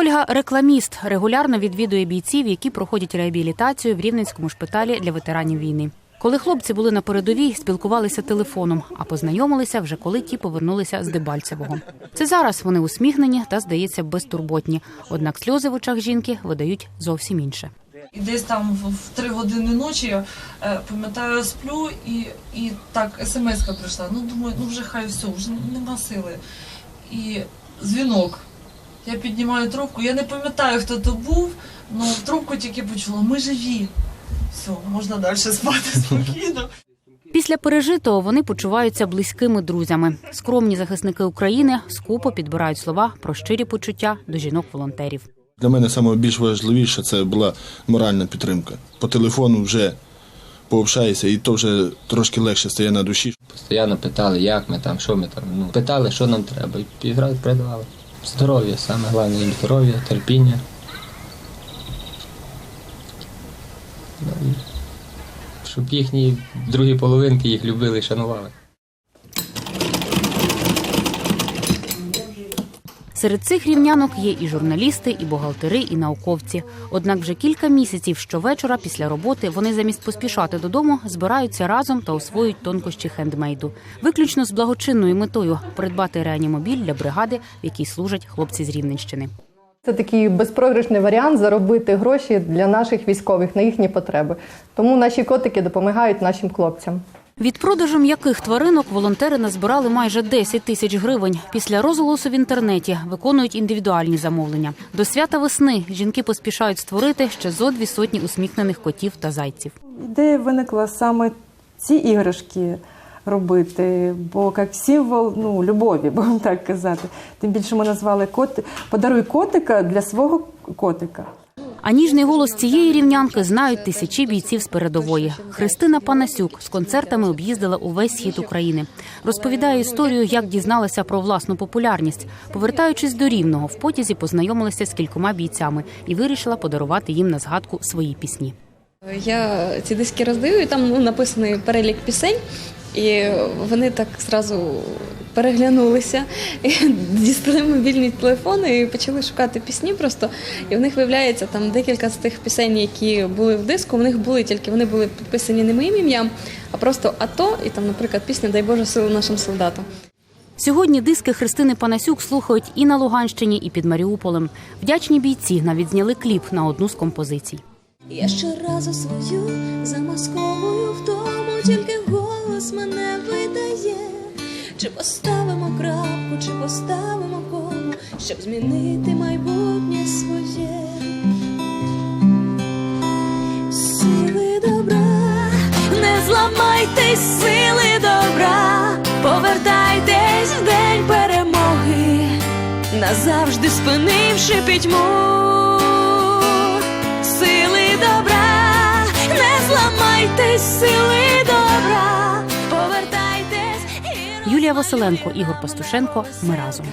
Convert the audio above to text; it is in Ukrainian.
Ольга рекламіст, регулярно відвідує бійців, які проходять реабілітацію в Рівненському шпиталі для ветеранів війни. Коли хлопці були на передовій, спілкувалися телефоном, а познайомилися вже коли ті повернулися з Дебальцевого. Це зараз вони усміхнені та, здається, безтурботні. Однак сльози в очах жінки видають зовсім інше. І десь там в- три години ночі я е, пам'ятаю, сплю і, і так смс-ка прийшла. Ну думаю, ну вже хай все, вже нема сили. І дзвінок. Я піднімаю трубку. Я не пам'ятаю, хто то був, але трубку тільки почула. Ми живі. Все, можна далі спати спокійно. Після пережитого вони почуваються близькими друзями. Скромні захисники України скупо підбирають слова про щирі почуття до жінок-волонтерів. Для мене саме більш важливіше це була моральна підтримка. По телефону вже пообщаєшся, і то вже трошки легше стає на душі. Постійно питали, як ми там, що ми там. Ну, питали, що нам треба, і підразу передавали. Здоров'я, саме головне здоров'я, терпіння. Щоб їхні другі половинки їх любили і шанували. Серед цих рівнянок є і журналісти, і бухгалтери, і науковці. Однак вже кілька місяців щовечора після роботи вони замість поспішати додому збираються разом та освоюють тонкощі хендмейду. Виключно з благочинною метою придбати реанімобіль для бригади, в якій служать хлопці з Рівненщини. Це такий безпрограшний варіант заробити гроші для наших військових на їхні потреби. Тому наші котики допомагають нашим хлопцям. Від продажу м'яких тваринок волонтери назбирали майже 10 тисяч гривень. Після розголосу в інтернеті виконують індивідуальні замовлення. До свята весни жінки поспішають створити ще зо дві сотні усміхнених котів та зайців. Ідея виникла саме ці іграшки робити, бо як символ ну, любові, будемо так казати. Тим більше ми назвали кот подаруй котика для свого котика. А ніжний голос цієї рівнянки знають тисячі бійців з передової. Христина Панасюк з концертами об'їздила увесь схід України. Розповідає історію, як дізналася про власну популярність. Повертаючись до рівного, в потязі познайомилася з кількома бійцями і вирішила подарувати їм на згадку свої пісні. Я ці диски роздаю, і там ну, написаний перелік пісень, і вони так зразу переглянулися, і дістали мобільні телефони і почали шукати пісні просто. І в них виявляється там декілька з тих пісень, які були в диску, в них були тільки вони були підписані не моїм ім'ям, а просто АТО, і там, наприклад, пісня Дай Боже сили нашим солдатам. Сьогодні диски Христини Панасюк слухають і на Луганщині, і під Маріуполем. Вдячні бійці навіть зняли кліп на одну з композицій. Я щоразу свою замасковую в тому, тільки голос мене видає. Чи поставимо крапку, чи поставимо кому, щоб змінити майбутнє своє. Сили добра, не зламайтесь, сили добра, повертайтесь в день перемоги, назавжди спинивши пітьму зламайтесь, сили добра, повертайтесь Юлія Василенко, Ігор Пастушенко. Ми разом.